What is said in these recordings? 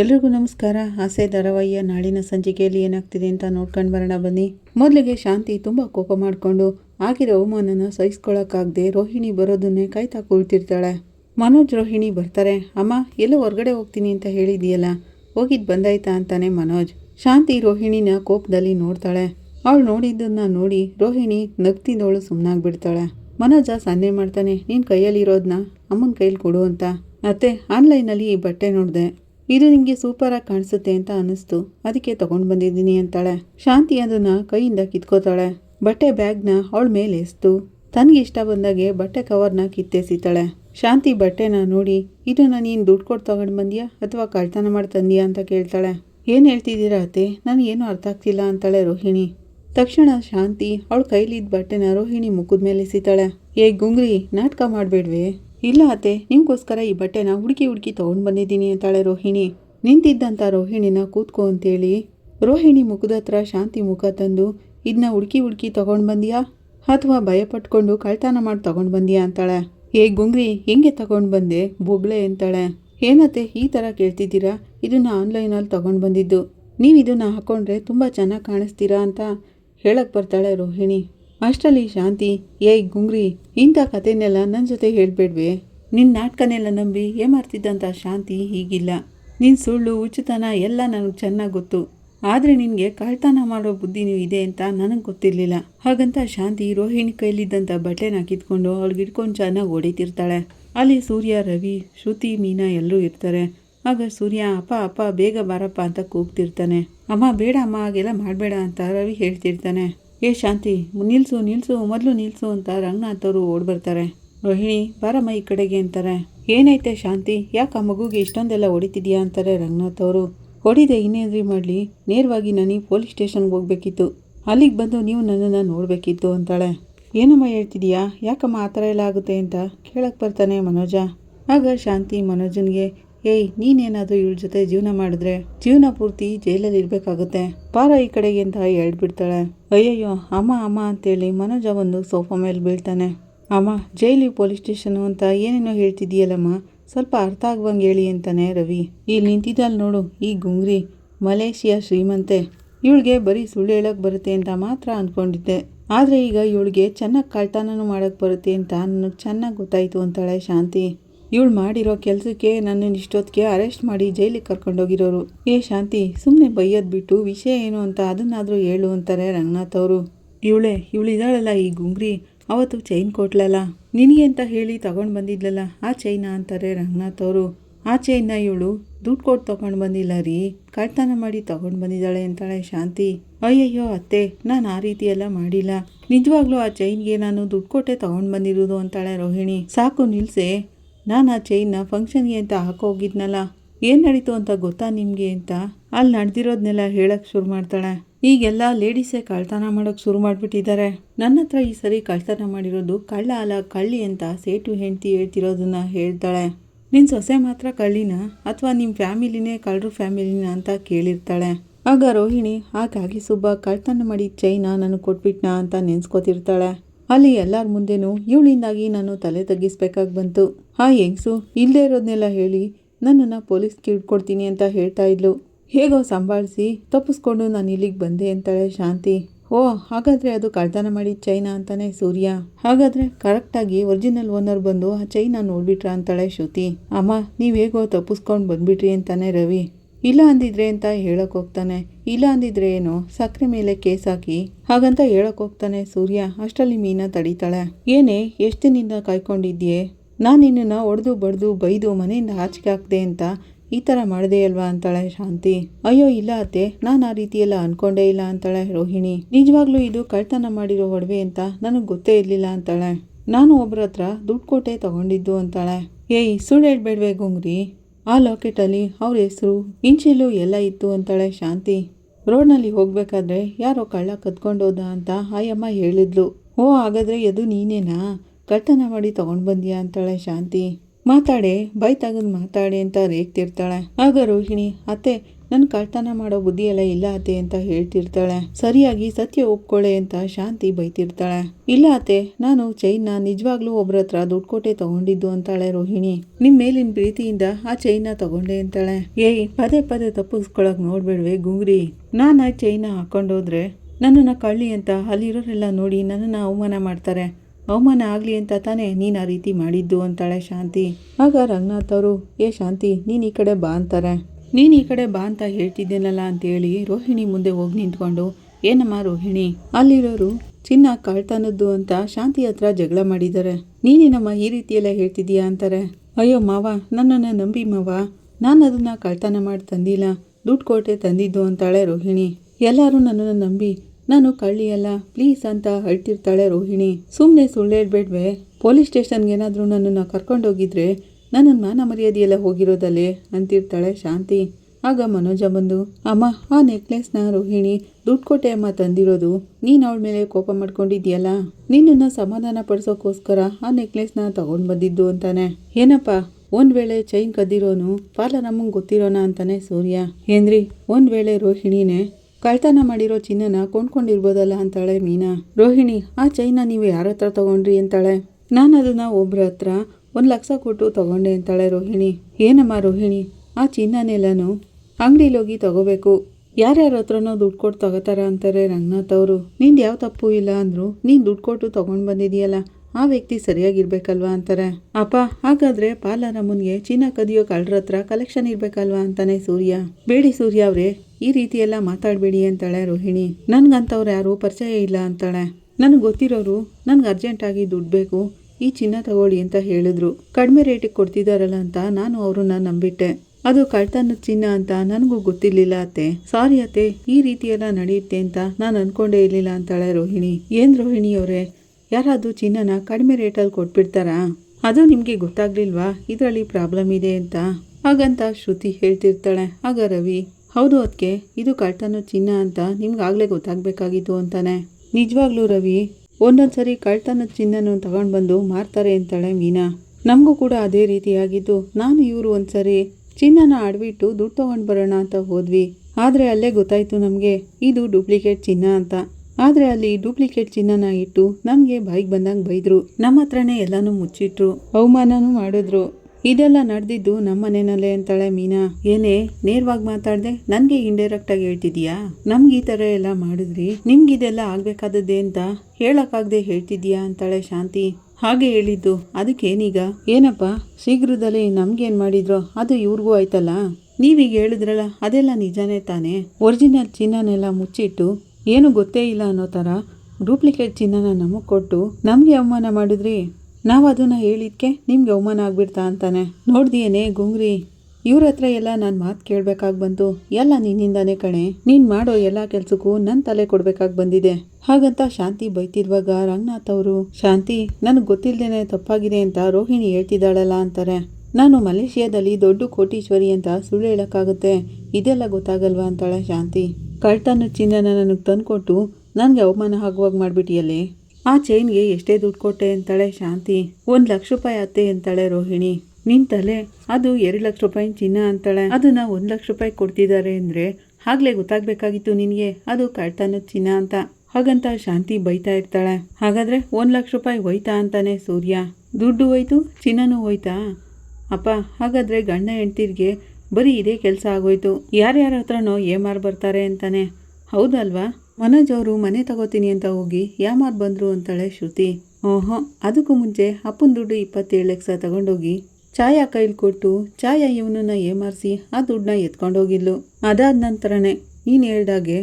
ಎಲ್ರಿಗೂ ನಮಸ್ಕಾರ. ಆಸೆ ಧಾರಾವಾಹಿಯ ನಾಳಿನ ಸಂಚಿಕೆಯಲ್ಲಿ ಏನಾಗ್ತಿದೆ ಅಂತ ನೋಡ್ಕೊಂಡು ಬರೋಣ ಬನ್ನಿ. ಮೊದಲಿಗೆ ಶಾಂತಿ ತುಂಬ ಕೋಪ ಮಾಡಿಕೊಂಡು ಆಗಿರೋ ಅವಮಾನನ ಸಹಿಸ್ಕೊಳ್ಳೋಕ್ಕಾಗದೆ ರೋಹಿಣಿ ಬರೋದನ್ನೇ ಕಾಯ್ತಾ ಕೂಳ್ತಿರ್ತಾಳೆ ಮನೋಜ್ ರೋಹಿಣಿ ಬರ್ತಾರೆ. ಅಮ್ಮ, ಎಲ್ಲೋ ಹೊರಗಡೆ ಹೋಗ್ತೀನಿ ಅಂತ ಹೇಳಿದೀಯಲ್ಲ? ಹೋಗಿದ್ದು ಬಂದಾಯ್ತಾ ಅಂತಾನೆ ಮನೋಜ್. ಶಾಂತಿ ರೋಹಿಣಿನ ಕೋಪದಲ್ಲಿ ನೋಡ್ತಾಳೆ. ಅವಳು ನೋಡಿದ್ದನ್ನ ನೋಡಿ ರೋಹಿಣಿ ನಗ್ತಿದ್ದವಳು ಸುಮ್ಮನಾಗ್ಬಿಡ್ತಾಳೆ ಮನೋಜ ಸನ್ನೆ ಮಾಡ್ತಾನೆ ನಿನ್ನ ಕೈಯಲ್ಲಿರೋದನ್ನ ಅಮ್ಮನ ಕೈಲಿ ಕೊಡು ಅಂತ. ಅತ್ತೆ ಆನ್ಲೈನಲ್ಲಿ ಈ ಬಟ್ಟೆ ನೋಡಿದೆ. ಇದು ನಿಮಗೆ ಸೂಪರಾಗಿ ಕಾಣಿಸುತ್ತೆ ಅಂತ ಅನ್ನಿಸ್ತು. ಅದಕ್ಕೆ ತಗೊಂಡು ಬಂದಿದ್ದೀನಿ ಅಂತಾಳೆ. ಶಾಂತಿ ಅದನ್ನ ಕೈಯಿಂದ ಕಿತ್ಕೋತಾಳೆ. ಬಟ್ಟೆ ಬ್ಯಾಗ್ನ ಅವಳ ಮೇಲೆ ಎಸ್ತು. ತನಗೆ ಇಷ್ಟ ಬಂದಾಗೆ ಬಟ್ಟೆ ಕವರ್ನ ಕಿತ್ತೆಸಿತಾಳೆ. ಶಾಂತಿ ಬಟ್ಟೆನ ನೋಡಿ, ಇದನ್ನ ನೀನು ದುಡ್ಡು ಕೊಟ್ಟು ತಗೊಂಡು ಬಂದ್ಯಾ ಅಥವಾ ಕಳ್ತನ ಮಾಡಿ ತಂದ್ಯಾ ಅಂತ ಕೇಳ್ತಾಳೆ. ಏನು ಹೇಳ್ತಿದ್ದೀರಾ ಅತ್ತೆ? ನನಗೇನು ಅರ್ಥ ಆಗ್ತಿಲ್ಲ ಅಂತಾಳೆ ರೋಹಿಣಿ. ತಕ್ಷಣ ಶಾಂತಿ ಅವಳ ಕೈಲಿದ್ದ ಬಟ್ಟೆನ ರೋಹಿಣಿ ಮುಖದ ಮೇಲೆ ಎಸಿತಾಳೆ. ಏ ಗುಂಗ್ರಿ, ನಾಟಕ ಮಾಡಬೇಡ್ವೆ? ಇಲ್ಲ ಅತ್ತೆ, ನಿಮಗೋಸ್ಕರ ಈ ಬಟ್ಟೆನ ಹುಡುಕಿ ಹುಡುಕಿ ತೊಗೊಂಡು ಬಂದಿದ್ದೀನಿ ಅಂತಾಳೆ ರೋಹಿಣಿ. ನಿಂತಿದ್ದಂಥ ರೋಹಿಣಿನ ಕೂತ್ಕೋ ಅಂತೇಳಿ. ರೋಹಿಣಿ ಮುಖದ ಹತ್ರ ಶಾಂತಿ ಮುಖ ತಂದು ಇದನ್ನ ಹುಡುಕಿ ಹುಡುಕಿ ತೊಗೊಂಡು ಬಂದಿಯಾ? ಅಥವಾ ಭಯ ಪಟ್ಕೊಂಡು ಕಳ್ತನ ಮಾಡಿ ತೊಗೊಂಡು ಬಂದಿಯಾ ಅಂತಾಳೆ. ಏ ಗುಂಗ್ರಿ, ಹೆಂಗೆ ತಗೊಂಡು ಬಂದೆ? ಬೊಗ್ಳೆ ಅಂತಾಳೆ. ಏನತ್ತೆ, ಈ ಥರ ಕೇಳ್ತಿದ್ದೀರಾ? ಇದನ್ನ ಆನ್ಲೈನಲ್ಲಿ ತೊಗೊಂಡು ಬಂದಿದ್ದು. ನೀವು ಇದನ್ನ ಹಾಕೊಂಡ್ರೆ ತುಂಬ ಚೆನ್ನಾಗಿ ಕಾಣಿಸ್ತೀರಾ ಅಂತ ಹೇಳಕ್ಕೆ ಬರ್ತಾಳೆ ರೋಹಿಣಿ. ಅಷ್ಟರಲ್ಲಿ ಶಾಂತಿ, ಏಯ್ ಗುಂಗ್ರಿ, ಇಂಥ ಕಥೆನೆಲ್ಲ ನನ್ನ ಜೊತೆ ಹೇಳ್ಬೇಡ್ವೆ. ನಿನ್ನ ನಾಟಕನೆಲ್ಲ ನಂಬಿ ಏಮಾರ್ತಿದ್ದಂಥ ಶಾಂತಿ ಹೀಗಿಲ್ಲ. ನಿನ್ನ ಸುಳ್ಳು, ಉಚಿತನ ಎಲ್ಲ ನನಗೆ ಚೆನ್ನಾಗಿ ಗೊತ್ತು. ಆದರೆ ನಿನಗೆ ಕಳ್ತನ ಮಾಡೋ ಬುದ್ಧಿನೂ ಇದೆ ಅಂತ ನನಗೆ ಗೊತ್ತಿರಲಿಲ್ಲ. ಹಾಗಂತ ಶಾಂತಿ ರೋಹಿಣಿ ಕೈಲಿದ್ದಂಥ ಬಟ್ಟೆನ ಕಿತ್ಕೊಂಡು ಅವಳಿಗೆ ಹಿಡ್ಕೊಂಡು ಚೆನ್ನಾಗಿ ಹೊಡಿತಿರ್ತಾಳೆ. ಅಲ್ಲಿ ಸೂರ್ಯ, ರವಿ, ಶ್ರುತಿ, ಮೀನಾ ಎಲ್ಲರೂ ಇರ್ತಾರೆ. ಆಗ ಸೂರ್ಯ, ಅಪ್ಪ ಅಪ್ಪ, ಬೇಗ ಬಾರಪ್ಪ ಅಂತ ಕೂಗ್ತಿರ್ತಾನೆ. ಅಮ್ಮ, ಬೇಡ, ಅಮ್ಮ, ಹಾಗೆಲ್ಲ ಮಾಡಬೇಡ ಅಂತ ರವಿ ಹೇಳ್ತಿರ್ತಾನೆ. ಏ ಶಾಂತಿ ನಿಲ್ಲಿಸು ನಿಲ್ಸು, ಮೊದಲು ನಿಲ್ಲಿಸು ಅಂತ ರಂಗನಾಥ್ ಅವರು ಓಡ್ ಬರ್ತಾರೆ. ರೋಹಿಣಿ, ಬಾರಮ್ಮ ಈ ಕಡೆಗೆ ಅಂತಾರೆ. ಏನೈತೆ ಶಾಂತಿ, ಯಾಕೆ ಆ ಮಗುಗೆ ಇಷ್ಟೊಂದೆಲ್ಲ ಹೊಡಿತಿದ್ಯಾ ಅಂತಾರೆ ರಂಗನಾಥ್ ಅವರು ಹೊಡಿದೆ ಇನ್ನೇನ್ರಿ ಮಾಡಲಿ, ನೇರವಾಗಿ ನನಗೆ ಪೊಲೀಸ್ ಸ್ಟೇಷನ್ಗೆ ಹೋಗ್ಬೇಕಿತ್ತು. ಅಲ್ಲಿಗೆ ಬಂದು ನೀವು ನನ್ನನ್ನು ನೋಡಬೇಕಿತ್ತು ಅಂತಾಳೆ. ಏನಮ್ಮ ಹೇಳ್ತಿದೀಯಾ, ಯಾಕಮ್ಮ ಆ ಥರ ಎಲ್ಲ ಆಗುತ್ತೆ ಅಂತ ಕೇಳಕ್ಕೆ ಬರ್ತಾನೆ ಮನೋಜ. ಆಗ ಶಾಂತಿ ಮನೋಜನ್ಗೆ ಏಯ್, ನೀನೇನಾದರೂ ಇವಳ ಜೊತೆ ಜೀವನ ಮಾಡಿದ್ರೆ ಜೀವನ ಪೂರ್ತಿ ಜೈಲಲ್ಲಿ ಇರಬೇಕಾಗುತ್ತೆ. ಪಾರ ಈ ಕಡೆಗೆ ಅಂತ ಹೇಳ್ಬಿಡ್ತಾಳೆ. ಅಯ್ಯಯ್ಯೋ, ಅಮ್ಮ ಅಮ್ಮ ಅಂತೇಳಿ ಮನೋಜ ಒಂದು ಸೋಫಾ ಮೇಲೆ ಬೀಳ್ತಾನೆ. ಅಮ್ಮ, ಜೈಲಿ ಪೊಲೀಸ್ ಸ್ಟೇಷನು ಅಂತ ಏನೇನೋ ಹೇಳ್ತಿದ್ದೀಯಲ್ಲಮ್ಮ? ಸ್ವಲ್ಪ ಅರ್ಥ ಆಗುವಂಗೆ ಹೇಳಿ ಅಂತಾನೆ ರವಿ. ಇಲ್ಲಿ ನಿಂತಿದ್ದಲ್ಲಿ ನೋಡು, ಈ ಗುಂಗ್ರಿ, ಮಲೇಷಿಯಾ ಶ್ರೀಮಂತೆ. ಇವಳಿಗೆ ಬರೀ ಸುಳ್ಳು ಹೇಳೋಕೆ ಬರುತ್ತೆ ಅಂತ ಮಾತ್ರ ಅಂದ್ಕೊಂಡಿದ್ದೆ ಆದರೆ ಈಗ ಇವಳಿಗೆ ಚೆನ್ನಾಗಿ ಕಳ್ತನೂ ಮಾಡೋಕ್ಕೆ ಬರುತ್ತೆ ಅಂತ ನನಗೆ ಚೆನ್ನಾಗಿ ಗೊತ್ತಾಯಿತು ಅಂತಾಳೆ ಶಾಂತಿ. ಇವಳು ಮಾಡಿರೋ ಕೆಲಸಕ್ಕೆ ನನ್ನನ್ನು ಇಷ್ಟೊತ್ತಿಗೆ ಅರೆಸ್ಟ್ ಮಾಡಿ ಜೈಲಿಗೆ ಕರ್ಕೊಂಡೋಗಿರೋರು. ಏ ಶಾಂತಿ ಸುಮ್ಮನೆ ಬೈಯೋದು ಬಿಟ್ಟು ವಿಷಯ ಏನು ಅಂತ ಅದನ್ನಾದರೂ ಹೇಳು ಅಂತಾರೆ ರಂಗನಾಥ್ ಅವರು. ಇವಳೆ ಇವಳಿದಾಳಲ್ಲ ಈ ಗುಂಗ್ರಿ? ಅವತ್ತು ಚೈನ್ ಕೊಟ್ಲಲ್ಲ? ನಿನಗೆ ಅಂತ ಹೇಳಿ ತಗೊಂಡು ಬಂದಿದ್ಲಲ್ಲ, ಆ ಚೈನಾ ಅಂತಾರೆ ರಂಗನಾಥ್ ಅವರು. ಆ ಚೈನ್ನ ಇವಳು ದುಡ್ಡು ಕೊಟ್ಟು ತಗೊಂಡು ಬಂದಿಲ್ಲ ರೀ. ಕಳ್ತನ ಮಾಡಿ ತಗೊಂಡು ಬಂದಿದ್ದಾಳೆ ಅಂತಾಳೆ ಶಾಂತಿ. ಅಯ್ಯಯ್ಯೋ ಅತ್ತೆ, ನಾನು ಆ ರೀತಿ ಎಲ್ಲ ಮಾಡಿಲ್ಲ. ನಿಜವಾಗ್ಲೂ ಆ ಚೈನ್ಗೆ ನಾನು ದುಡ್ಡು ಕೊಟ್ಟೆ ತಗೊಂಡು ಬಂದಿರೋದು ಅಂತಾಳೆ ರೋಹಿಣಿ. ಸಾಕು ನಿಲ್ಸೆ. ನಾನು ಆ ಚೈನ್ನ ಫಂಕ್ಷನ್ಗೆ ಅಂತ ಹಾಕೋಗಿದ್ನಲ್ಲ, ಏನು ನಡೀತು ಅಂತ ಗೊತ್ತಾ ನಿಮಗೆ ಅಂತ? ಅಲ್ಲಿ ನಡೆದಿರೋದನ್ನೆಲ್ಲ ಹೇಳಕ್ಕೆ ಶುರು ಮಾಡ್ತಾಳೆ. ಈಗೆಲ್ಲ ಲೇಡೀಸೇ ಕಳ್ತನ ಮಾಡೋಕ್ಕೆ ಶುರು ಮಾಡಿಬಿಟ್ಟಿದ್ದಾರೆ. ನನ್ನ ಹತ್ರ ಈ ಸರಿ ಕಳ್ತನ ಮಾಡಿರೋದು ಕಳ್ಳ ಅಲ್ಲ, ಕಳ್ಳಿ ಅಂತ ಸೇಟು ಹೆಂಡ್ತಿ ಹೇಳ್ತಿರೋದನ್ನ ಹೇಳ್ತಾಳೆ. ನಿನ್ನ ಸೊಸೆ ಮಾತ್ರ ಕಳ್ಳಿನ? ಅಥವಾ ನಿಮ್ಮ ಫ್ಯಾಮಿಲಿನೇ ಕಳ್ಳರು ಫ್ಯಾಮಿಲಿನ ಅಂತ ಕೇಳಿರ್ತಾಳೆ. ಆಗ ರೋಹಿಣಿ, ಹಾಗಾಗಿ ಸುಬ್ಬ ಕಳ್ತನ ಮಾಡಿ ಚೈನ ನನಗೆ ಕೊಟ್ಬಿಟ್ನಾ ಅಂತ ನೆನ್ಸ್ಕೊತಿರ್ತಾಳೆ. ಅಲ್ಲಿ ಎಲ್ಲರ ಮುಂದೆನೂ, ಇವಳಿಂದಾಗಿ ನಾನು ತಲೆ ತಗ್ಗಿಸ್ಬೇಕಾಗಿ ಬಂತು. ಆ ಹೆಂಗ್ಸು ಇಲ್ಲದೇ ಇರೋದನ್ನೆಲ್ಲ ಹೇಳಿ. ನನ್ನನ್ನು ಪೊಲೀಸ್ಗೆ ಹಿಡ್ಕೊಡ್ತೀನಿ ಅಂತ ಹೇಳ್ತಾ ಇದ್ಲು. ಹೇಗೋ ಸಂಭಾಳಿಸಿ ತಪ್ಪಿಸ್ಕೊಂಡು ನಾನು ಇಲ್ಲಿಗೆ ಬಂದೆ ಅಂತಾಳೆ ಶಾಂತಿ. ಓ, ಹಾಗಾದರೆ ಅದು ಕಳ್ತನ ಮಾಡಿ ಚೈನಾ ಅಂತಾನೆ ಸೂರ್ಯ. ಹಾಗಾದರೆ ಕರೆಕ್ಟಾಗಿ ಒರಿಜಿನಲ್ ಓನರ್ ಬಂದು ಆ ಚೈನಾ ನೋಡ್ಬಿಟ್ರ ಅಂತಾಳೆ ಶ್ರುತಿ. ಅಮ್ಮ, ನೀವು ಹೇಗೋ ತಪ್ಪಿಸ್ಕೊಂಡು ಬಂದ್ಬಿಟ್ರಿ ಅಂತಾನೆ ರವಿ. ಇಲ್ಲ ಅಂದಿದ್ರೆ ಅಂತ ಹೇಳಕ್ ಹೋಗ್ತಾನೆ. ಇಲ್ಲ ಅಂದಿದ್ರೆ ಏನು ಸಕ್ಕರೆ ಮೇಲೆ ಕೇಸ್ ಹಾಕಿ. ಹಾಗಂತ ಹೇಳಕ್ ಹೋಗ್ತಾನೆ ಸೂರ್ಯ. ಅಷ್ಟರಲ್ಲಿ ಮೀನಾ ತಡೀತಾಳೆ. ಏನೇ, ಎಷ್ಟು ದಿನದಿಂದ ಕಾಯ್ಕೊಂಡಿದ್ಯೆ? ನಾನು ನಿನ್ನನ್ನು ಒಡೆದು ಬಡ್ದು ಬೈದು ಮನೆಯಿಂದ ಆಚೆಗೆ ಹಾಕಿದೆ ಅಂತ ಈ ಥರ ಮಾಡಿದೆ ಅಲ್ವಾ ಅಂತಾಳೆ ಶಾಂತಿ. ಅಯ್ಯೋ ಇಲ್ಲ ಅತ್ತೆ, ನಾನು ಆ ರೀತಿ ಎಲ್ಲ ಅನ್ಕೊಂಡೇ ಇಲ್ಲ ಅಂತಾಳೆ ರೋಹಿಣಿ. ನಿಜವಾಗ್ಲೂ ಇದು ಕಳ್ತನ ಮಾಡಿರೋ ಒಡವೆ ಅಂತ ನನಗೆ ಗೊತ್ತೇ ಇರಲಿಲ್ಲ ಅಂತಾಳೆ. ನಾನು ಒಬ್ಬರ ಹತ್ರ ದುಡ್ಡು ಕೊಟ್ಟೆ ತಗೊಂಡಿದ್ದು ಅಂತಾಳೆ. ಏಯ್, ಸುಳ್ಳು ಹೇಳ್ಬೇಡ್ವೆ ಗುಂಗ್ರಿ. ಆ ಲಾಕೆಟಲ್ಲಿ ಅವ್ರ ಹೆಸರು ಇಂಚಿಲು ಎಲ್ಲ ಇತ್ತು ಅಂತಾಳೆ ಶಾಂತಿ. ರೋಡ್ನಲ್ಲಿ ಹೋಗಬೇಕಾದ್ರೆ ಯಾರೋ ಕಳ್ಳ ಕದ್ಕೊಂಡೋದ ಅಂತ ಆಯಮ್ಮ ಹೇಳಿದ್ಲು. ಓ, ಹಾಗಾದ್ರೆ ಅದು ನೀನೇನಾ? ಕಳ್ತನ ಮಾಡಿ ತಗೊಂಡು ಬಂದ್ಯಾ ಅಂತಾಳೆ ಶಾಂತಿ. ಮಾತಾಡೆ ಬೈ ತೆಗೆದು ಮಾತಾಡಿ ಅಂತ ರೇಗ್ತಿರ್ತಾಳೆ ಆಗ ರೋಹಿಣಿ, ಅತ್ತೆ ನನ್ನ ಕಳ್ತನ ಮಾಡೋ ಬುದ್ಧಿ ಎಲ್ಲ ಇಲ್ಲ ಅತ್ತೆ ಅಂತ ಹೇಳ್ತಿರ್ತಾಳೆ. ಸರಿಯಾಗಿ ಸತ್ಯ ಒಪ್ಕೊಳ್ಳೆ ಅಂತ ಶಾಂತಿ ಬೈತಿರ್ತಾಳೆ. ಇಲ್ಲ ಅತ್ತೆ, ನಾನು ಚೈನ್ನ ನಿಜವಾಗ್ಲೂ ಒಬ್ರ ಹತ್ರ ದುಡ್ಡು ಕೊಟ್ಟೆ ತಗೊಂಡಿದ್ದು ಅಂತಾಳೆ ರೋಹಿಣಿ. ನಿಮ್ ಮೇಲಿನ ಪ್ರೀತಿಯಿಂದ ಆ ಚೈನ್ನ ತಗೊಂಡೆ ಅಂತಾಳೆ. ಏಯ್, ಪದೇ ಪದೇ ತಪ್ಪಿಸ್ಕೊಳಕ್ ನೋಡ್ಬೇಡ್ವೆ ಗುಂಗ್ರಿ. ನಾನು ಆ ಹಾಕೊಂಡೋದ್ರೆ ನನ್ನನ್ನ ಕಳ್ಳಿ ಅಂತ ಅಲ್ಲಿರೋರೆಲ್ಲ ನೋಡಿ ನನ್ನನ್ನ ಅವಮಾನ ಮಾಡ್ತಾರೆ. ಅವಮಾನ ಆಗಲಿ ಅಂತ ತಾನೇ ನೀನು ಆ ರೀತಿ ಮಾಡಿದ್ದು ಅಂತಾಳೆ ಶಾಂತಿ. ಆಗ ರಂಗನಾಥ್ ಅವರು, ಏ ಶಾಂತಿ, ನೀನು ಈ ಕಡೆ ಬಾ ಅಂತಾರೆ. ನೀನು ಈ ಕಡೆ ಬಾ ಅಂತ ಹೇಳ್ತಿದ್ದೇನಲ್ಲ ಅಂತೇಳಿ ರೋಹಿಣಿ ಮುಂದೆ ಹೋಗಿ ನಿಂತ್ಕೊಂಡು, ಏನಮ್ಮ ರೋಹಿಣಿ, ಅಲ್ಲಿರೋರು ಚಿನ್ನ ಕಳ್ತನದ್ದು ಅಂತ ಶಾಂತಿ ಹತ್ರ ಜಗಳ ಮಾಡಿದ್ದಾರೆ. ನೀನೇನಮ್ಮ ಈ ರೀತಿಯೆಲ್ಲ ಹೇಳ್ತಿದ್ದೀಯಾ ಅಂತಾರೆ. ಅಯ್ಯೋ ಮಾವ, ನನ್ನನ್ನು ನಂಬಿ ಮಾವ. ನಾನು ಅದನ್ನ ಕಳ್ತನ ಮಾಡಿ ತಂದಿಲ್ಲ. ದುಡ್ಡು ಕೊಟ್ಟೆ ತಂದಿದ್ದು ಅಂತಾಳೆ ರೋಹಿಣಿ. ಎಲ್ಲರೂ ನನ್ನನ್ನು ನಂಬಿ ನಾನು ಕಳ್ಳಿಯಲ್ಲ ಪ್ಲೀಸ್ ಅಂತ ಅಳ್ತಿರ್ತಾಳೆ ರೋಹಿಣಿ. ಸುಮ್ಮನೆ ಸುಳ್ಳು ಹೇಳ್ಬೇಡ್ವೆ ಪೊಲೀಸ್ ಸ್ಟೇಷನ್ಗೆ ಏನಾದರೂ ನನ್ನನ್ನು ಕರ್ಕೊಂಡೋಗಿದ್ರೆ ನನ್ನ ಮಾನ ಮರ್ಯಾದೆಯೆಲ್ಲ ಹೋಗಿರೋದಲ್ಲೇ ಅಂತಿರ್ತಾಳೆ ಶಾಂತಿ. ಆಗ ಮನೋಜ ಬಂದು, ಅಮ್ಮ, ಆ ನೆಕ್ಲೆಸ್ನ ರೋಹಿಣಿ ದುಡ್ಡು ಕೊಟ್ಟೆ ಅಮ್ಮ ತಂದಿರೋದು, ನೀನು ಅವಳ ಮೇಲೆ ಕೋಪ ಮಾಡ್ಕೊಂಡಿದ್ಯಲ್ಲ ನಿನ್ನನ್ನು ಸಮಾಧಾನ ಪಡಿಸೋಕ್ಕೋಸ್ಕರ ಆ ನೆಕ್ಲೆಸ್ನ ತಗೊಂಡು ಬಂದಿದ್ದು ಅಂತಾನೆ. ಏನಪ್ಪ, ಒಂದ್ ವೇಳೆ ಚೈನ್ ಕದ್ದಿರೋನು ಪಾಲ ನಮಗೆ ಗೊತ್ತಿರೋಣ ಅಂತಾನೆ ಸೂರ್ಯ. ಏನ್ರಿ, ಒಂದ್ ವೇಳೆ ರೋಹಿಣಿನೇ ಕಳ್ತನ ಮಾಡಿರೋ ಚಿನ್ನನ ಕೊಂಡ್ಕೊಂಡಿರ್ಬೋದಲ್ಲ ಅಂತಾಳೆ ಮೀನಾ. ರೋಹಿಣಿ, ಆ ಚೈನ ನೀವು ಯಾರ ಹತ್ರ ತಗೊಂಡ್ರಿ ಅಂತಾಳೆ. ನಾನು ಅದನ್ನ ಒಬ್ಬರ ಹತ್ರ ಒಂದು ಲಕ್ಷ ಕೊಟ್ಟು ತಗೊಂಡೆ ಅಂತಾಳೆ ರೋಹಿಣಿ. ಏನಮ್ಮ ರೋಹಿಣಿ, ಆ ಚಿನ್ನನೆಲ್ಲನೂ ಅಂಗಡಿಲಿ ಹೋಗಿ ತಗೋಬೇಕು. ಯಾರ್ಯಾರ ಹತ್ರನೋ ದುಡ್ಡು ಕೊಟ್ಟು ತಗೋತಾರ ಅಂತಾರೆ ರಂಗನಾಥ್ ಅವರು. ನಿಂದು ಯಾವ ತಪ್ಪು ಇಲ್ಲ ಅಂದರು, ನೀನು ದುಡ್ಡು ಕೊಟ್ಟು ತಗೊಂಡು ಬಂದಿದೆಯಲ್ಲ, ಆ ವ್ಯಕ್ತಿ ಸರಿಯಾಗಿರ್ಬೇಕಲ್ವಾ ಅಂತಾರೆ. ಅಪ್ಪ, ಹಾಗಾದ್ರೆ ಪಾಲಾರಮ್ಮನ್ಗೆ ಚಿನ್ನ ಕದಿಯೋ ಕಳ್ಳರ ಹತ್ರ ಕಲೆಕ್ಷನ್ ಇರಬೇಕಲ್ವಾ ಅಂತಾನೆ ಸೂರ್ಯ. ಬೇಡಿ ಸೂರ್ಯ ಅವ್ರೆ ಈ ರೀತಿ ಎಲ್ಲ ಮಾತಾಡಬೇಡಿ ಅಂತಾಳೆ ರೋಹಿಣಿ. ನನ್ಗಂತವ್ರು ಯಾರು ಪರಿಚಯ ಇಲ್ಲ ಅಂತಾಳೆ. ನನಗೆ ಗೊತ್ತಿರೋರು ನನ್ಗೆ ಅರ್ಜೆಂಟಾಗಿ ದುಡ್ಡು ಬೇಕು, ಈ ಚಿನ್ನ ತಗೊಳ್ಳಿ ಅಂತ ಹೇಳಿದ್ರು. ಕಡಿಮೆ ರೇಟಿಗೆ ಕೊಡ್ತಿದಾರಲ್ಲ ಅಂತ ನಾನು ಅವ್ರನ್ನ ನಂಬಿಟ್ಟೆ. ಅದು ಕಳ್ತನದ ಚಿನ್ನ ಅಂತ ನನಗೂ ಗೊತ್ತಿರ್ಲಿಲ್ಲ ಅತ್ತೆ. ಸಾರಿ ಅತ್ತೆ, ಈ ರೀತಿ ನಡೆಯುತ್ತೆ ಅಂತ ನಾನು ಅನ್ಕೊಂಡೇ ಇರಲಿಲ್ಲ ಅಂತಾಳೆ ರೋಹಿಣಿ. ಏನ್ ರೋಹಿಣಿ ಅವರೇ, ಯಾರಾದ್ರೂ ಚಿನ್ನನ ಕಡಿಮೆ ರೇಟಲ್ಲಿ ಕೊಟ್ಬಿಡ್ತಾರಾ? ಅದು ನಿಮಗೆ ಗೊತ್ತಾಗ್ಲಿಲ್ವಾ? ಇದರಲ್ಲಿ ಪ್ರಾಬ್ಲಮ್ ಇದೆ ಅಂತ. ಹಾಗಂತ ಶ್ರುತಿ ಹೇಳ್ತಿರ್ತಾಳೆ. ಆಗ ರವಿ ಹೌದು ಅದಕ್ಕೆ ಇದು ಕಳ್ತನ ಚಿನ್ನ ಅಂತ ನಿಮ್ಗಾಗಲೇ ಗೊತ್ತಾಗಬೇಕಾಗಿತ್ತು ಅಂತಾನೆ. ನಿಜವಾಗ್ಲೂ ರವಿ, ಒಂದೊಂದ್ಸರಿ ಕಳ್ತನದ ಚಿನ್ನನು ತಗೊಂಡು ಬಂದು ಮಾರ್ತಾರೆ ಅಂತಾಳೆ ಮೀನಾ. ನಮಗೂ ಕೂಡ ಅದೇ ರೀತಿಯಾಗಿದ್ದು, ನಾನು ಇವರು ಒಂದ್ಸರಿ ಚಿನ್ನನ ಅಡ್ಬಿಟ್ಟು ದುಡ್ಡು ತಗೊಂಡು ಬರೋಣ ಅಂತ ಹೋದ್ವಿ. ಆದರೆ ಅಲ್ಲೇ ಗೊತ್ತಾಯಿತು ನಮಗೆ, ಇದು ಡೂಪ್ಲಿಕೇಟ್ ಚಿನ್ನ ಅಂತ. ಆದರೆ ಅಲ್ಲಿ ಡೂಪ್ಲಿಕೇಟ್ ಚಿನ್ನನ ಇಟ್ಟು ನಮಗೆ ಬಾಯಿಗೆ ಬಂದಂಗೆ ಬೈದರು. ನಮ್ಮ ಹತ್ರನೇ ಎಲ್ಲನೂ ಮುಚ್ಚಿಟ್ರು. ಅವಮಾನನೂ ಮಾಡಿದ್ರು. ಇದೆಲ್ಲ ನಡೆದಿದ್ದು ನಮ್ಮ ಮನೆಯಲ್ಲೇ ಅಂತಾಳೆ ಮೀನಾ. ಏನೇ, ನೇರವಾಗಿ ಮಾತಾಡ್ದೆ? ನನಗೆ ಇಂಡೈರೆಕ್ಟ್ ಆಗಿ ಹೇಳ್ತಿದ್ಯಾ ನಮ್ಗೆ ಈ ಥರ ಎಲ್ಲ ಮಾಡಿದ್ರಿ. ನಿಮ್ಗಿದೆಲ್ಲ ಆಗ್ಬೇಕಾದದ್ದೇ ಅಂತ ಹೇಳೋಕ್ಕಾಗದೆ ಹೇಳ್ತಿದ್ಯಾ ಅಂತಾಳೆ ಶಾಂತಿ. ಹಾಗೆ ಹೇಳಿದ್ದು. ಅದಕ್ಕೇನೀಗ? ಏನಪ್ಪ? ಶೀಘ್ರದಲ್ಲೇ ನಮ್ಗೇನು ಮಾಡಿದ್ರೋ? ಅದು ಇವ್ರಿಗೂ ಆಯ್ತಲ್ಲ? ನೀವೀಗ ಹೇಳಿದ್ರಲ್ಲ, ಅದೆಲ್ಲ ನಿಜಾನೇ ತಾನೇ? ಒರಿಜಿನಲ್ ಚಿನ್ನನೆಲ್ಲ ಮುಚ್ಚಿಟ್ಟು ಏನು ಗೊತ್ತೇ ಇಲ್ಲ ಅನ್ನೋ ಥರ ಡೂಪ್ಲಿಕೇಟ್ ಚಿನ್ನನ ನಮಗೆ ಕೊಟ್ಟು ನಮಗೆ ಅವಮಾನ ಮಾಡಿದ್ರಿ? ನಾವು ಅದನ್ನು ಹೇಳಿದ್ಕೆ ನಿಮ್ಗೆ ಅವಮಾನ ಆಗ್ಬಿಡ್ತಾ ಅಂತಾನೆ. ನೋಡ್ದಿಯೇನೆ ಗುಂಗ್ರಿ, ಇವ್ರ ಹತ್ರ ಎಲ್ಲ ನಾನು ಮಾತು ಕೇಳಬೇಕಾಗಿ ಬಂತು. ಎಲ್ಲ ನಿನ್ನಿಂದಾನೇ ಕಣೆ. ನೀನು ಮಾಡೋ ಎಲ್ಲ ಕೆಲಸಕ್ಕೂ ನನ್ನ ತಲೆ ಕೊಡಬೇಕಾಗಿ ಬಂದಿದೆ. ಹಾಗಂತ ಶಾಂತಿ ಬೈತಿರುವಾಗ ರಂಗನಾಥ್ ಅವರು, ಶಾಂತಿ, ನನಗೆ ಗೊತ್ತಿಲ್ಲದೇನೆ ತಪ್ಪಾಗಿದೆ ಅಂತ ರೋಹಿಣಿ ಹೇಳ್ತಿದ್ದಾಳಲ್ಲ ಅಂತಾರೆ. ನಾನು ಮಲೇಷಿಯಾದಲ್ಲಿ ದೊಡ್ಡ ಕೋಟೀಶ್ವರಿ ಅಂತ ಸುಳ್ಳು ಹೇಳೋಕ್ಕಾಗುತ್ತೆ. ಇದೆಲ್ಲ ಗೊತ್ತಾಗಲ್ವಾ ಅಂತಾಳೆ ಶಾಂತಿ. ಕಳ್ತನ ಚಿನ್ನನ ನನಗೆ ತಂದುಕೊಟ್ಟು ನನಗೆ ಅವಮಾನ ಆಗುವಾಗ ಮಾಡಿಬಿಟ್ಟಿಯಲ್ಲೇ. ಆ ಚೈನ್ಗೆ ಎಷ್ಟೇ ದುಡ್ಡು ಕೊಟ್ಟೆ ಅಂತಾಳೆ ಶಾಂತಿ. ಒಂದು ಲಕ್ಷ ರೂಪಾಯಿ ಅತ್ತೆ ಅಂತಾಳೆ ರೋಹಿಣಿ. ನಿನ್ ತಲೆ, ಅದು ಎರಡು ಲಕ್ಷ ರೂಪಾಯಿ ಚಿನ್ನ ಅಂತಾಳೆ. ಅದನ್ನ ಒಂದು ಲಕ್ಷ ರೂಪಾಯಿ ಕೊಡ್ತಿದ್ದಾರೆ ಅಂದ್ರೆ ಆಗ್ಲೇ ಗೊತ್ತಾಗ್ಬೇಕಾಗಿತ್ತು ನಿನಗೆ. ಅದು ಕಳ್ತಾನ ಚಿನ್ನ ಅಂತ. ಹಾಗಂತ ಶಾಂತಿ ಬೈತಾ ಇರ್ತಾಳೆ. ಹಾಗಾದ್ರೆ ಒಂದು ಲಕ್ಷ ರೂಪಾಯಿ ಹೋಯ್ತಾ ಅಂತಾನೆ ಸೂರ್ಯ. ದುಡ್ಡು ಹೋಯ್ತು, ಚಿನ್ನನೂ ಹೋಯ್ತಾ? ಅಪ್ಪ, ಹಾಗಾದ್ರೆ ಗಂಡ ಹೆಂಡ್ತಿರ್ಗೆ ಬರೀ ಇದೇ ಕೆಲಸ ಆಗೋಯ್ತು. ಯಾರ್ಯಾರ ಹತ್ರನೋ ಏಮಾರು ಬರ್ತಾರೆ ಅಂತಾನೆ. ಹೌದಲ್ವಾ? ಮನೋಜ್ ಅವರು, ಮನೆ ತಗೋತೀನಿ ಅಂತ ಹೋಗಿ ಯಾಮಾರ್ ಬಂದ್ರು? ಅಂತಾಳೆ ಶ್ರುತಿ. ಓಹೋ, ಅದಕ್ಕೂ ಮುಂಚೆ ಅಪ್ಪನ ದುಡ್ಡು ಇಪ್ಪತ್ತೇಳು ಲಕ್ಷ ತಗೊಂಡೋಗಿ ಛಾಯಾ ಕೈಲಿ ಕೊಟ್ಟು ಛಾಯಾ ಇವನನ್ನ ಏಮಾರಿಸಿ ಆ ದುಡ್ಡನ್ನ ಎತ್ಕೊಂಡೋಗಿಲ್ಲು ಅದಾದ ನಂತರನೇ ನೀನು ಹೇಳ್ದಾಗೆ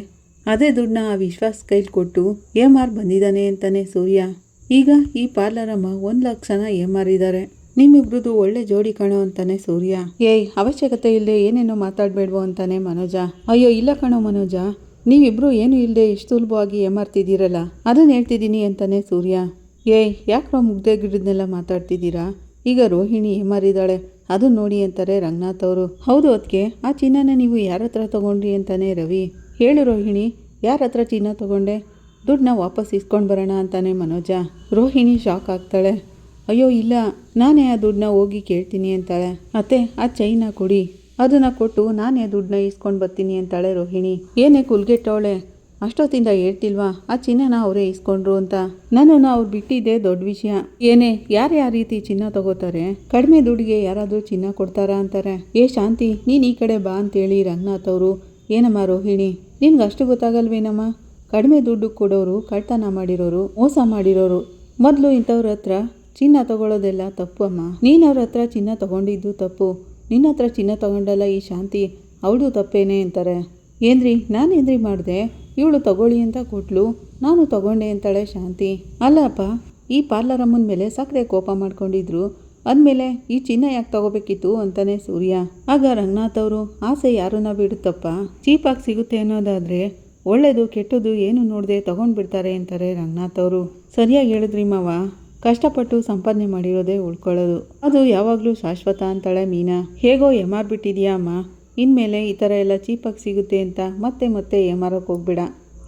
ಅದೇ ದುಡ್ಡನ್ನ ಆ ವಿಶ್ವಾಸ್ ಕೈಲಿ ಕೊಟ್ಟು ಏಮಾರ್ ಬಂದಿದ್ದಾನೆ ಅಂತಾನೆ ಸೂರ್ಯ. ಈಗ ಈ ಪಾರ್ಲರಮ್ಮ ಒಂದು ಲಕ್ಷನ ಏಮಾರಿದ್ದಾರೆ ನಿಮ್ಮಿಬ್ರದ್ದು ಒಳ್ಳೆ ಜೋಡಿ ಕಣೋ ಅಂತಾನೆ ಸೂರ್ಯ. ಏಯ್, ಅವಶ್ಯಕತೆ ಇಲ್ಲದೆ ಏನೇನೋ ಮಾತಾಡಬೇಡ್ವೋ ಅಂತಾನೆ ಮನೋಜ. ಅಯ್ಯೋ, ಇಲ್ಲ ಕಣೋ ಮನೋಜ. ನೀವಿಬ್ರು ಏನು ಇಲ್ಲದೆ ಇಷ್ಟು ಸುಲಭವಾಗಿ ಏಮಾರ್ತಿದ್ದೀರಲ್ಲ? ಅದನ್ನು ಹೇಳ್ತಿದ್ದೀನಿ ಅಂತಾನೆ ಸೂರ್ಯ. ಏಯ್, ಯಾಕ್ರೋ ಮುಗ್ದೆ ಗಿಡದನ್ನೆಲ್ಲ ಮಾತಾಡ್ತಿದ್ದೀರಾ? ಈಗ ರೋಹಿಣಿ ಏಮಾರಿದ್ದಾಳೆ ಅದು ನೋಡಿ ಅಂತಾರೆ ರಂಗನಾಥ್ ಅವರು. ಹೌದು ಅದಕ್ಕೆ ಆ ಚಿನ್ನನ ನೀವು ಯಾರ ಹತ್ರ ತೊಗೊಂಡ್ರಿ ಅಂತಾನೆ ರವಿ. ಹೇಳು ರೋಹಿಣಿ ಯಾರ ಹತ್ರ ಚಿನ್ನ ತೊಗೊಂಡೆ? ದುಡ್ಡನ್ನ ವಾಪಸ್ ಇಸ್ಕೊಂಡು ಬರೋಣ ಅಂತಾನೆ ಮನೋಜ. ರೋಹಿಣಿ ಶಾಕ್ ಆಗ್ತಾಳೆ. ಅಯ್ಯೋ, ಇಲ್ಲ, ನಾನೇ ಆ ದುಡ್ಡನ್ನ ಹೋಗಿ ಕೇಳ್ತೀನಿ ಅಂತಾಳೆ. ಅತ್ತೆ, ಆ ಚೈನ ಕೊಡಿ. ಅದನ್ನ ಕೊಟ್ಟು ನಾನೇ ದುಡ್ಡನ್ನ ಇಸ್ಕೊಂಡು ಬರ್ತೀನಿ ಅಂತಾಳೆ ರೋಹಿಣಿ. ಏನೇ ಕುಲ್ಗೆಟ್ಟವಳೆ, ಅಷ್ಟೊತ್ತಿಂದ ಹೇಳ್ತಿಲ್ವಾ, ಆ ಚಿನ್ನನ ಅವರೇ ಇಸ್ಕೊಂಡ್ರು ಅಂತ? ನನ್ನನ್ನು ಅವ್ರು ಬಿಟ್ಟಿದ್ದೆ ದೊಡ್ಡ ವಿಷಯ. ಏನೇ, ಯಾರು ಯಾವ ರೀತಿ ಚಿನ್ನ ತಗೋತಾರೆ? ಕಡಿಮೆ ದುಡ್ಡಿಗೆ ಯಾರಾದರೂ ಚಿನ್ನ ಕೊಡ್ತಾರಾ ಅಂತಾರೆ? ಏ ಶಾಂತಿ, ನೀನು ಈ ಕಡೆ ಬಾ ಅಂತೇಳಿ ರಂಗನಾಥ್ ಅವರು. ಏನಮ್ಮ ರೋಹಿಣಿ, ನಿನ್ಗೆ ಅಷ್ಟು ಗೊತ್ತಾಗಲ್ವೇನಮ್ಮ? ಕಡಿಮೆ ದುಡ್ಡು ಕೊಡೋರು ಕಳ್ತನ ಮಾಡಿರೋರು, ಮೋಸ ಮಾಡಿರೋರು. ಮೊದಲು ಇಂಥವ್ರ ಹತ್ರ ಚಿನ್ನ ತಗೊಳ್ಳೋದೆಲ್ಲ ತಪ್ಪು ಅಮ್ಮ. ನೀನು ಅವ್ರ ಹತ್ರ ಚಿನ್ನ ತಗೊಂಡಿದ್ದು ತಪ್ಪು. ನಿನ್ನ ಹತ್ರ ಚಿನ್ನ ತಗೊಂಡಲ್ಲ ಈ ಶಾಂತಿ? ಅವಳು ತಪ್ಪೇನೆ ಅಂತಾರೆ. ಏನ್ರಿ, ನಾನೇನ್ರಿ ಮಾಡಿದೆ? ಇವಳು ತಗೊಳ್ಳಿ ಅಂತ ಕೊಟ್ಲು. ನಾನು ತಗೊಂಡೆ ಅಂತಾಳೆ ಶಾಂತಿ. ಅಲ್ಲಪ್ಪ, ಈ ಪಾರ್ಲರ್ ಅಮ್ಮನ ಮೇಲೆ ಸಕ್ಕರೆ ಕೋಪ ಮಾಡ್ಕೊಂಡಿದ್ರು. ಅಂದಮೇಲೆ ಈ ಚಿನ್ನ ಯಾಕೆ ತಗೋಬೇಕಿತ್ತು ಅಂತಾನೆ ಸೂರ್ಯ. ಆಗ ರಂಗನಾಥ್ ಅವರು, ಆಸೆ ಯಾರನ್ನ ಬಿಡುತ್ತಪ್ಪ? ಚೀಪಾಗಿ ಸಿಗುತ್ತೆ ಅನ್ನೋದಾದರೆ ಒಳ್ಳೆಯದು ಕೆಟ್ಟದ್ದು ಏನು ನೋಡದೆ ತಗೊಂಡ್ಬಿಡ್ತಾರೆ ಅಂತಾರೆ ರಂಗನಾಥ್ ಅವರು. ಸರಿಯಾಗಿ ಹೇಳಿದ್ರಿ ಮಾವ. ಕಷ್ಟಪಟ್ಟು ಸಂಪಾದನೆ ಮಾಡಿರೋದೇ ಉಳ್ಕೊಳ್ಳೋದು. ಅದು ಯಾವಾಗಲೂ ಶಾಶ್ವತ ಅಂತಾಳೆ ಮೀನಾ. ಹೇಗೋ ಎಮಾರ್ಬಿಟ್ಟಿದ್ಯಾ ಅಮ್ಮ? ಇನ್ಮೇಲೆ ಈ ಥರ ಎಲ್ಲ ಚೀಪಾಗಿ ಸಿಗುತ್ತೆ ಅಂತ ಮತ್ತೆ ಮತ್ತೆ ಏಮಾರಕ್ಕೆ ಹೋಗ್ಬೇಡ.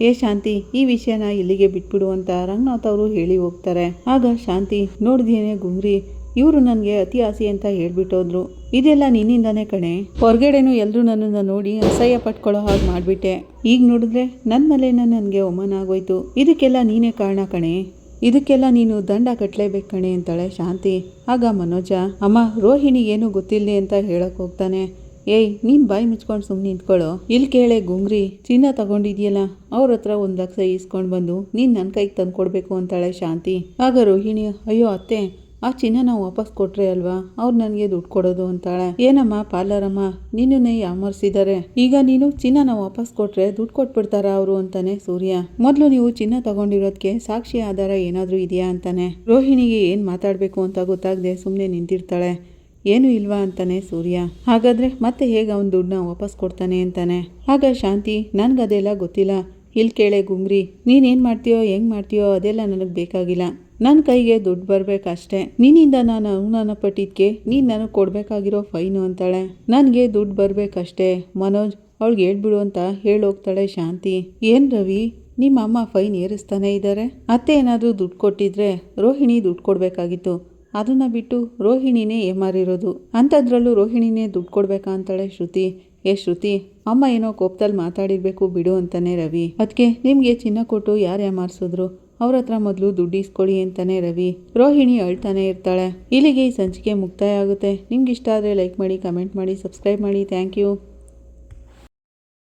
ಏ ಶಾಂತಿ, ಈ ವಿಷಯನ ಇಲ್ಲಿಗೆ ಬಿಟ್ಬಿಡು ಅಂತ ರಂಗನಾಥ್ ಅವರು ಹೇಳಿ ಹೋಗ್ತಾರೆ. ಆಗ ಶಾಂತಿ ನೋಡಿದೇನೆ ಗುಂಗ್ರಿ? ಇವರು ನನಗೆ ಅತಿ ಆಸೆ ಅಂತ ಹೇಳ್ಬಿಟ್ಟೋದ್ರು. ಇದೆಲ್ಲ ನಿನ್ನಿಂದಾನೇ ಕಣೆ. ಹೊರಗಡೆನೂ ಎಲ್ಲರೂ ನನ್ನನ್ನು ನೋಡಿ ಅಸಹ್ಯ ಪಟ್ಕೊಳ್ಳೋ ಹಾಗೆ ಮಾಡಿಬಿಟ್ಟೆ. ಈಗ ನೋಡಿದ್ರೆ ನನ್ನ ಮಲೇನ ನನಗೆ ಒಮ್ಮನ ಆಗೋಯ್ತು. ಇದಕ್ಕೆಲ್ಲ ನೀನೇ ಕಾರಣ ಕಣೆ. ಇದಕ್ಕೆಲ್ಲ ನೀನು ದಂಡ ಕಟ್ಟಲೇಬೇಕು ಕಣೆ ಅಂತಾಳೆ ಶಾಂತಿ. ಆಗ ಮನೋಜ, ಅಮ್ಮ, ರೋಹಿಣಿ ಏನು ಗೊತ್ತಿಲ್ಲದೆ ಅಂತ ಹೇಳಕ್ ಹೋಗ್ತಾನೆ. ಏಯ್, ನೀನು ಬಾಯಿ ಮುಚ್ಕೊಂಡು ಸುಮ್ಮನೆ ನಿಂತ್ಕೊಳ್ಳೋ. ಇಲ್ಲಿ ಕೇಳೆ ಗುಂಗ್ರಿ, ಚಿನ್ನ ತಗೊಂಡಿದ್ಯಲ್ಲ, ಅವ್ರ ಹತ್ರ ಒಂದು ಲಕ್ಷ ಈಸ್ಕೊಂಡು ಬಂದು ನೀನು ನನ್ನ ಕೈಗೆ ತಂದು ಕೊಡಬೇಕು ಅಂತಾಳೆ ಶಾಂತಿ. ಆಗ ರೋಹಿಣಿ, ಅಯ್ಯೋ, ಅತ್ತೆ ಆ ಚಿನ್ನನ ವಾಪಸ್ ಕೊಟ್ರೆ ಅಲ್ವಾ? ಅವ್ರು ನನಗೆ ದುಡ್ಡು ಕೊಡೋದು ಅಂತಾಳೆ. ಏನಮ್ಮ ಪಾರ್ಲರಮ್ಮ? ನಿನ್ನನ್ನೇ ಯಾಮರ್ಸಿದ್ದಾರೆ ಈಗ ನೀನು ಚಿನ್ನನ ವಾಪಸ್ ಕೊಟ್ರೆ ದುಡ್ಡು ಕೊಟ್ಬಿಡ್ತಾರ ಅವರು ಅಂತಾನೆ ಸೂರ್ಯ. ಮೊದಲು ನೀವು ಚಿನ್ನ ತಗೊಂಡಿರೋದಕ್ಕೆ ಸಾಕ್ಷಿ ಆಧಾರ ಏನಾದರೂ ಇದೆಯಾ ಅಂತಾನೆ. ರೋಹಿಣಿಗೆ ಏನು ಮಾತಾಡಬೇಕು ಅಂತ ಗೊತ್ತಾಗದೆ ಸುಮ್ಮನೆ ನಿಂತಿರ್ತಾಳೆ. ಏನು ಇಲ್ವಾ ಅಂತಾನೆ ಸೂರ್ಯ. ಹಾಗಾದ್ರೆ ಮತ್ತೆ ಹೇಗೆ ಅವನ ದುಡ್ಡನ್ನ ವಾಪಸ್ ಕೊಡ್ತಾನೆ ಅಂತಾನೆ. ಆಗ ಶಾಂತಿ, ನನ್ಗದೆಲ್ಲ ಗೊತ್ತಿಲ್ಲ. ಇಲ್ಲಿ ಕೇಳೆ ಗುಮ್ರಿ ನೀನೇನು ಮಾಡ್ತೀಯೋ, ಹೆಂಗ್ ಮಾಡ್ತೀಯೋ ಅದೆಲ್ಲ ನನಗೆ ಬೇಕಾಗಿಲ್ಲ. ನನ್ನ ಕೈಗೆ ದುಡ್ಡು ಬರ್ಬೇಕಷ್ಟೇ. ನಿನ್ನಿಂದ ನಾನು ಅವಮಾನ ಪಟ್ಟಿದ್ಕೆ, ನೀನು ನನಗೆ ಕೊಡಬೇಕಾಗಿರೋ ಫೈನು ಅಂತಾಳೆ. ನನಗೆ ದುಡ್ಡು ಬರಬೇಕಷ್ಟೇ. ಮನೋಜ್ ಅವಳಿಗೆ ಹೇಳ್ಬಿಡು ಅಂತ ಹೇಳೋಗ್ತಾಳೆ ಶಾಂತಿ. ಏನು ರವಿ? ನಿಮ್ಮ ಅಮ್ಮ ಫೈನ್ ಏರಿಸ್ತಾನೆ ಇದ್ದಾರೆ ಅತ್ತೆ ಏನಾದರೂ ದುಡ್ಡು ಕೊಟ್ಟಿದ್ರೆ ರೋಹಿಣಿ ದುಡ್ಡು ಕೊಡಬೇಕಾಗಿತ್ತು. ಅದನ್ನ ಬಿಟ್ಟು ರೋಹಿಣಿನೇ ಏಮಾರಿರೋದು. ಅಂಥದ್ರಲ್ಲೂ ರೋಹಿಣಿನೇ ದುಡ್ಡು ಕೊಡ್ಬೇಕಾ ಅಂತಾಳೆ ಶ್ರುತಿ. ಏ ಶ್ರುತಿ, ಅಮ್ಮ ಏನೋ ಕೋಪದಲ್ಲಿ ಮಾತಾಡಿರ್ಬೇಕು ಬಿಡು ಅಂತಾನೆ ರವಿ. ಅದಕ್ಕೆ ನಿಮಗೆ ಚಿನ್ನ ಕೊಟ್ಟು ಯಾರು ಏಮಾರಿಸಿದ್ರು? ಅವ್ರ ಹತ್ರ ಮೊದಲು ದುಡ್ಡು ಇಸ್ಕೊಳ್ಳಿ ಅಂತಾನೆ ರವಿ. ರೋಹಿಣಿ ಅಳ್ತಾನೆ ಇರ್ತಾಳೆ. ಇಲ್ಲಿಗೆ ಈ ಸಂಚಿಕೆ ಮುಕ್ತಾಯ ಆಗುತ್ತೆ. ನಿಮ್ಗೆ ಇಷ್ಟ ಆದರೆ ಲೈಕ್ ಮಾಡಿ ಕಮೆಂಟ್ ಮಾಡಿ ಸಬ್ಸ್ಕ್ರೈಬ್ ಮಾಡಿ. Thank you